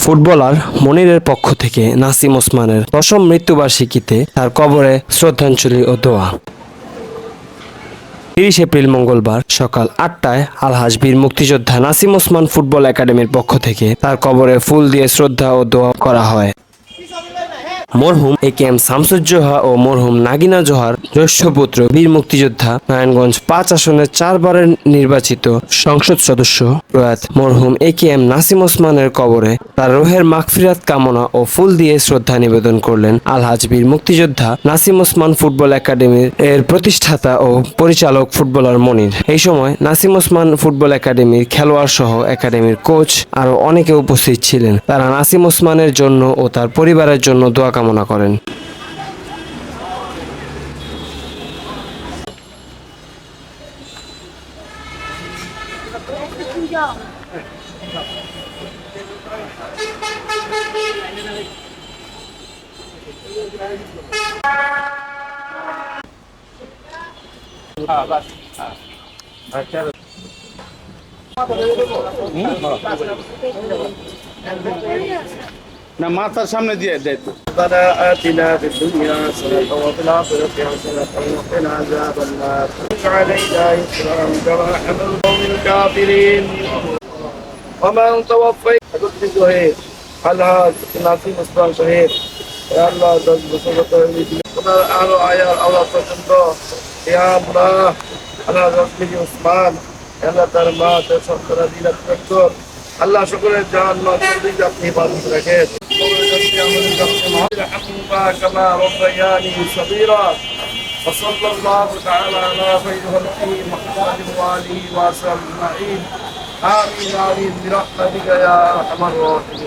Footballer মনিরের পক্ষ থেকে নাসিম ওসমানের দশম মৃত্যুবার্ষিকীতে তার কবরে শ্রদ্ধাঞ্জলি ও দোয়া। তিরিশ এপ্রিল মঙ্গলবার সকাল আটটায় আলহাজ বীর মুক্তিযোদ্ধা নাসিম ওসমান ফুটবল একাডেমির পক্ষ থেকে তার কবরে ফুল দিয়ে শ্রদ্ধা ও দোয়া করা হয়। মরহুম এ কে এম শামসুজ্জোহা ও মরহুম নাগিনা জোহার জ্যৈষ্ঠ পুত্র বীর মুক্তিযোদ্ধা নারায়ণগঞ্জ পাঁচ আসনের চারবারের নির্বাচিত সংসদ সদস্য। প্রয়াত মরহুম এ কে এম নাসিম ওসমানের কবরে তার রোহের মাগফিরাত কামনা ও ফুল দিয়ে শ্রদ্ধা নিবেদন করলেন আলহাজ বীর মুক্তিযোদ্ধা নাসিম ওসমান ফুটবল একাডেমির এর প্রতিষ্ঠাতা ও পরিচালক ফুটবলার মনির। এই সময় নাসিম ওসমান ফুটবল একাডেমির খেলোয়াড় সহ একাডেমির কোচ আরও অনেকে উপস্থিত ছিলেন। তারা নাসিম ওসমানের জন্য ও তার পরিবারের জন্য দোয়া করেন না মাথার সামনে দিয়ে দেয় তো ربنا آتنا في الدنيا حسنة وفي الآخرة حسنة وقنا عذاب النار علينا يسرا كما حمل قوم الكافرين ومن توفيت قلت شهيد الهاد নাসিম ওসমান শহীদ হে আল্লাহ দশ বছর ওনার আরো আয়ার আল্লাহ পর্যন্ত হে আল্লাহ আল্লাহ রসমিনী ওসমান আল্লাহ তার মা তার সন্তান দিন আল্লাহ সকলের জান মা চল্লিশ আপনি হেফাজত রাখেন ارحمهما كما ربياني صغيرا وصلى الله تعالى على خير خلقه محمد واله وصحبه اجمعين امين امين برحمتك يا ارحم الراحمين